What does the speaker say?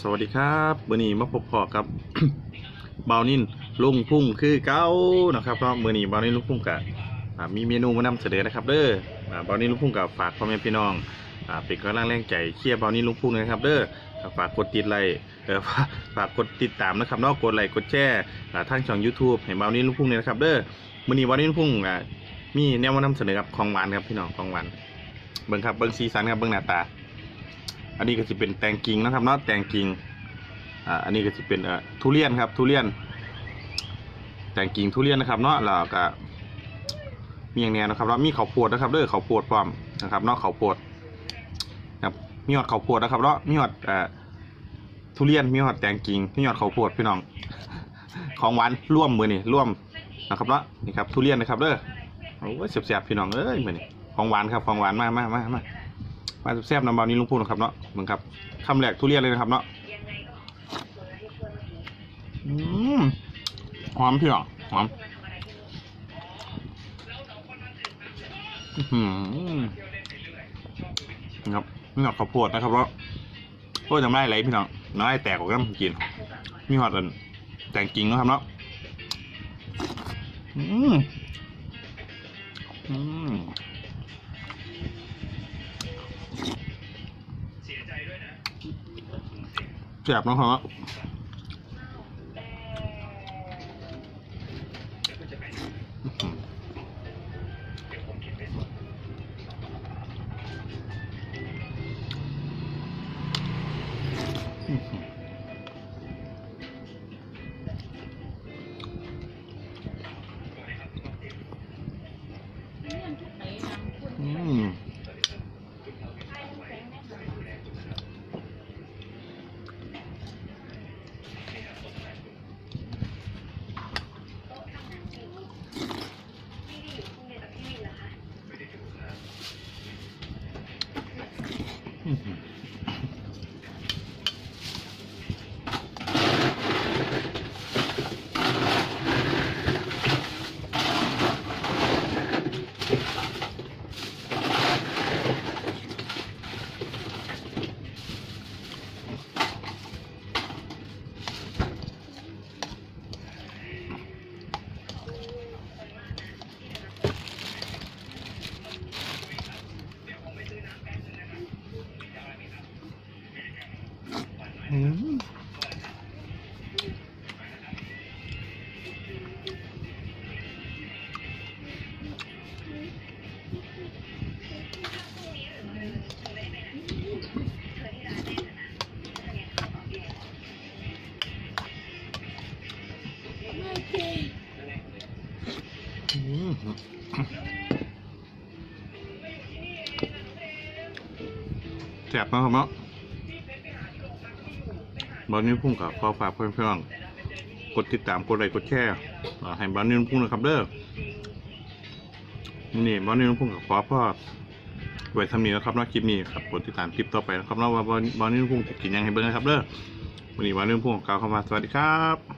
สวัสดีครับมือนี้มาพบพอกับ เบานินลุงพุ่งคือเก้านะครับเนาะมื่อนี้เบานินลุงพุ่งกับมีเมนูมานำเสนอนะครับเด้อเบานินลุงพุ่งกับฝากพ่อแม่พี่น้องอ่าเป็นกำลังแรงใจเชียร์เบานินลุงพุ่งนะครับ เด้อฝากกดติดไลค์ฝากกดติดตามนะครับนาะกดไลค์กดแชร์อ่าทางช่อง YouTube ให้เบานินลุงพุ่งเนี่ยนะครับเด้อมือนี้เบานินลุงพุ่งมีแนวมานำเสนอครับของหวานครับพี่น้องของหวานเบิ่งครับเบิ่งสีสันครับเบิ่งหน้าตา อันนี้ก็จะเป็นแตงกิงนะครับเนาะแตงกิงอ่าอันนี้ก็จะเป็นเอ่อทุเรียนครับ ทุเรียน แตงกิงทุเรียนนะครับเนาะแล้วก็มีอย่างเนี้ยนะครับแล้วมีข้าวโพดนะครับเด้อข้าวโพดพร้อมนะครับเนาะข้าวโพดครับมีหอดข้าวโพดนะครับเนาะมีหอดเอ่อทุเรียนมีหอดแตงกิงมีหอดข้าวโพดพี่น้อง ของหวานร่วมมือนี่ร่วมนะครับเนาะนี่ครับทุเรียนนะครับเด้อโอ้ยเสียบๆพี่น้องเอ้ยมือนี่ของหวานครับของหวานมามามามา มาแซ่บๆน้ำเบานี้ลุงพูดนะครับเนาะมึงครับคำแรกทุเรียนเลยนะครับเนาะอืมหอมพี่อะหอมอื้อหือนะครับนี่หอดข้าวโพดนะครับแล้วโอ้ยจำได้ไรพี่น้องน้อยแตกออกกันกินมีหอดอันแต่งจริงนะครับเนาะอืม แซ่บนะครับเแซ่บนะครับเนาะ บอลนี้พุ่งกับขอฝากเพื่อนๆกดติดตามกดไลค์กดแชร์ให้บอลนี้พุ่งนะครับเด้อนี่บอลนี้พุ่งกับขอพ่อไว้ทำนี้นะครับนอกคลิปนี้ครับกดติดตามคลิปต่อไปนะครับนาะว่าบอลบอลนี้พุ่งจะกินยังให้เบิ้งนะครับเด้อวันนี้บอลนี้พุ่งกล่าวเข้ามาสวัสดีครับ